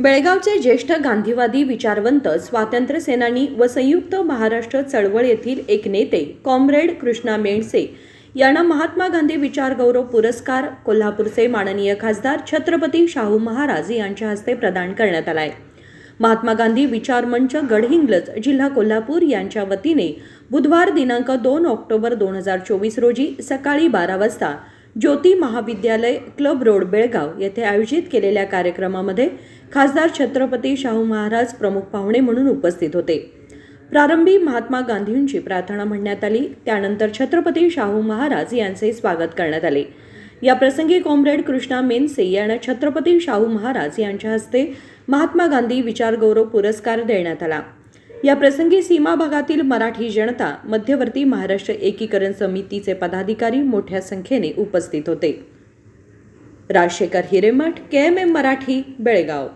बेळगावचे ज्येष्ठ गांधीवादी विचारवंत स्वातंत्र्यसेनानी व संयुक्त महाराष्ट्र चळवळ येथील एक नेते कॉम्रेड कृष्णा मेंडसे यांना महात्मा गांधी विचार गौरव पुरस्कार कोल्हापूरचे माननीय खासदार छत्रपती शाहू महाराज यांच्या हस्ते प्रदान करण्यात आला आहे महात्मा गांधी विचार मंच गडहिंग्लज जिल्हा कोल्हापूर यांच्या वतीने बुधवार दिनांक दोन ऑक्टोबर दोन हजार चोवीस रोजी सकाळी बारा वाजता ज्योती महाविद्यालय क्लब रोड बेळगाव येथे आयोजित केलेल्या कार्यक्रमामध्ये खासदार छत्रपती शाहू महाराज प्रमुख पाहुणे म्हणून उपस्थित होते. प्रारंभी महात्मा गांधींची प्रार्थना म्हणण्यात आली. त्यानंतर छत्रपती शाहू महाराज यांचे स्वागत करण्यात आले. या प्रसंगी कॉम्रेड कृष्णा मेनसे यांना छत्रपती शाहू महाराज यांच्या हस्ते महात्मा गांधी विचारगौरव पुरस्कार देण्यात आला. या प्रसंगी सीमा भागातील मराठी जनता मध्यवर्ती महाराष्ट्र एकीकरण समितीचे पदाधिकारी मोठ्या संख्येने उपस्थित होते. Rajshekhar Hiremath K M M Marathi Belgaum.